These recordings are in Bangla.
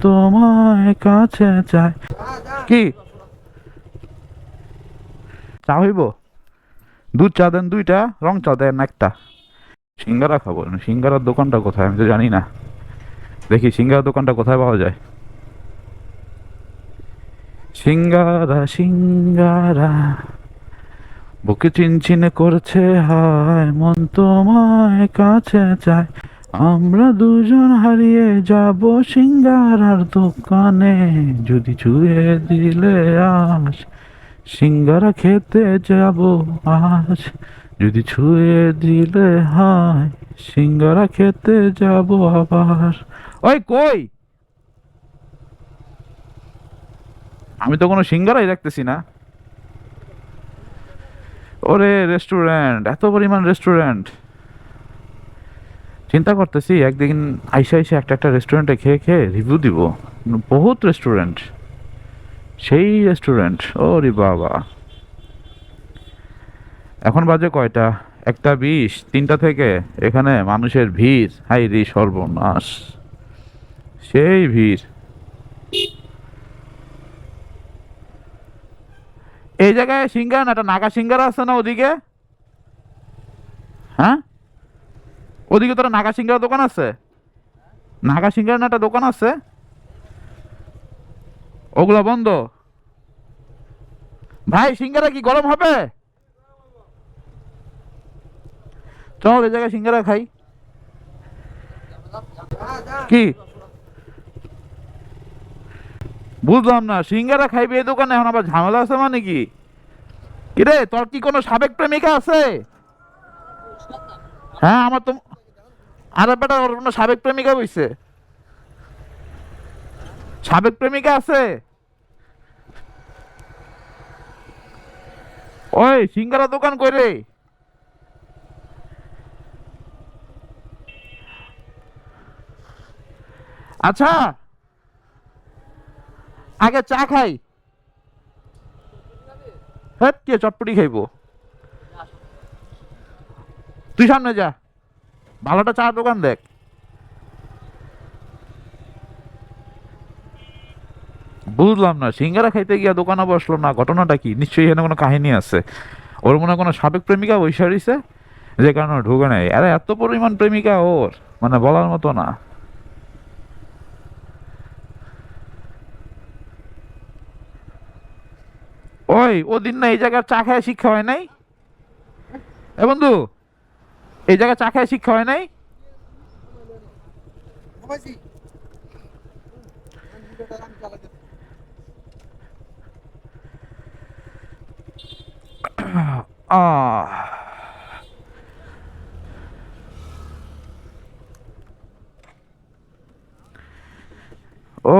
তোমায় কাছে চায় কি? চা হইব? দুধ চা দেন দুইটা, রং চা দেন একটা। সিঙ্গারা খাব। সিঙ্গারার দোকানটা কোথায়? আমি তো জানি না। দেখি, সিঙ্গারার দোকানটা কোথায় পাওয়া যায়? সিঙ্গারা সিঙ্গারা। বুকে চিনচিন করছে হায়, মন তোমায় কাছে চায়। আমরা দুজন হারিয়ে যাব সিঙ্গারার দোকানে। যদি ছুঁয়ে দিলে আস, সিঙ্গারা খেতে যাব আজ। যদি ছুঁয়ে দিলে হায়, সিঙ্গারা খেতে যাব আবার। ওই কই? আমি তো কোনো সিঙ্গারাই দেখতেছি না। ওরে রেস্টুরেন্ট, এত পরিমাণ রেস্টুরেন্ট। চিন্তা করতেছি, একদিন আইসা আইসা একটা একটা রেস্টুরেন্টে খেয়ে খেয়ে রিভিউ দিব। বহুত রেস্টুরেন্ট সেই রেস্টুরেন্ট ও ওরে বাবা। এখন বাজে কয়টা? একটা বিশ, তিনটা থেকে। এখানে মানুষের ভিড়। হাই রে সর্বনাশ। সেই ভিড়। এই জায়গায় সিঙ্গার না, একটা নাগা সিঙ্গার আছে না ওদিকে? হ্যাঁ? ওদিকে তোরা নাগা সিঙ্গারা দোকান আছে? নাগা সিঙ্গারা না একটা দোকান আছে? ওগুলো বন্ধ। ভাই, সিঙ্গারা কি গরম হবে? চল, এই জায়গায় সিঙ্গারা খাই। কি? বুঝলাম না, সিঙ্গারা খাইবে এই দোকানে? এখন আবার ঝামেলা আছে মানে কি? কিরে, তোর কি কোনো সাবেক প্রেমিকা আছে? হ্যাঁ আমার তো আরে বেটা, ওর কোনো সাবেক প্রেমিকা বইছে সাবেক প্রেমিকা আছে? ওই, সিঙ্গারা দোকান কই রে? আচ্ছা আগে চা খাই। হ্যাঁ কে, চটপটি খাইবো? তুই সামনে যা। ভালোটা চা দোকান দেখ। বুঝলাম না, সিঙ্গারা খাইতে গিয়া দোকানে বসল না, ঘটনাটা কি? নিশ্চয়ই এখানে কোনো কাহিনী আছে। ওর মনে কোনো সাবেক প্রেমিকা বৈশা রইছে, যে কারণে ঢুকে নেই। আরে, এত পরিমাণ প্রেমিকা ওর মানে বলার মতো না। ওই, ওদিন না এই জায়গার চা খায় শিক্ষা হয় নাই? এ বন্ধু এই জায়গায় চা খায় শিক্ষা হয় নাই? ও।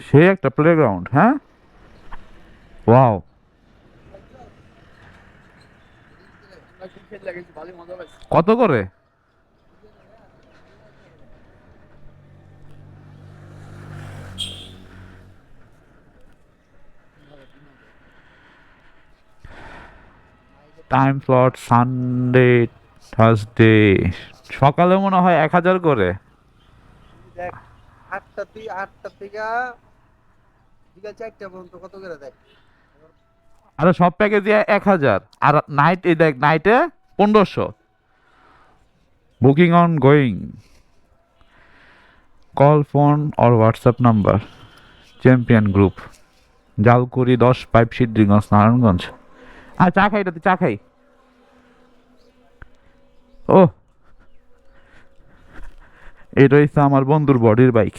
সে একটা প্লেগ্রাউন্ড হ্যাঁ? ওয়াও কত করে? টাইম স্লট সানডে থার্সডে সকালে মনে হয় এক হাজার করে। দেখ আটটা থেকে আটটা থেকে বিকাল চারটা পর্যন্ত কত করে দেয় আরে সব প্যাকেজ দিয়ে এক হাজার। আর নাইট এই দেখ নাইটে পনেরোশো। Booking on going call phone or WhatsApp number champion group Jalkuri দশ পাইপ সিদ্ধিগঞ্জ নারায়ণগঞ্জ আর চা খাই এটাতে, চা খাই। ও। এটা হচ্ছে আমার বন্ধুর বডির বাইক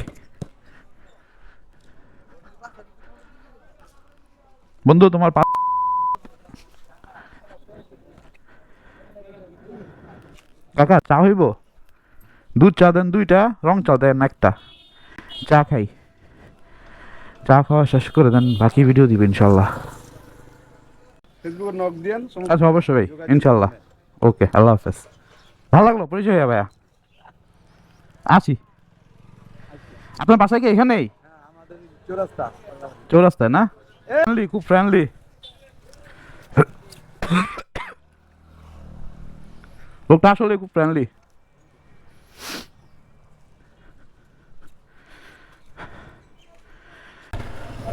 বন্ধু, তোমার কাকা চা হইব? দুধ চা দেন দুইটা রং চা দেন একটা। চা খাই। চা খাওয়া শেষ করে দেন বাকি ভিডিও দিবেন ইনশাল্লাহ। ফেসবুকে নক দিয়েন আচ্ছা অবশ্যই ভাই ইনশাল্লাহ। ওকে আল্লাহ হাফেজ। ভালো লাগল পরিচয় হয়ে ভাইয়া? আসি। আপনার বাসায় কি এখানেই? চৌরাস্তা। চৌরাস্তায় না? ফ্রেন্ডলি খুব ফ্রেন্ডলি লোকটা আসলে খুব ফ্রেন্ডলি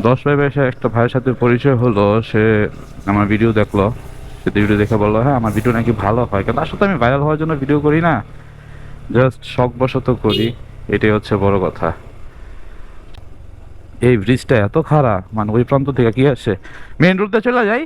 দশ ভাই ভাই একটা ভাইয়ের সাথে পরিচয় হলো, সে আমার ভিডিও দেখল। সে ভিডিও দেখে বলল হ্যাঁ আমার ভিডিও নাকি ভালো হয়। কিন্তু আসলে আমি ভাইরাল হওয়ার জন্য ভিডিও করি না। জাস্ট শখবশত করি। এটাই হচ্ছে বড় কথা। এই ব্রিজটা এত খারাপ। মানে ওই প্রান্ত থেকে কি আসে? মেন রোডটা চলে যাই।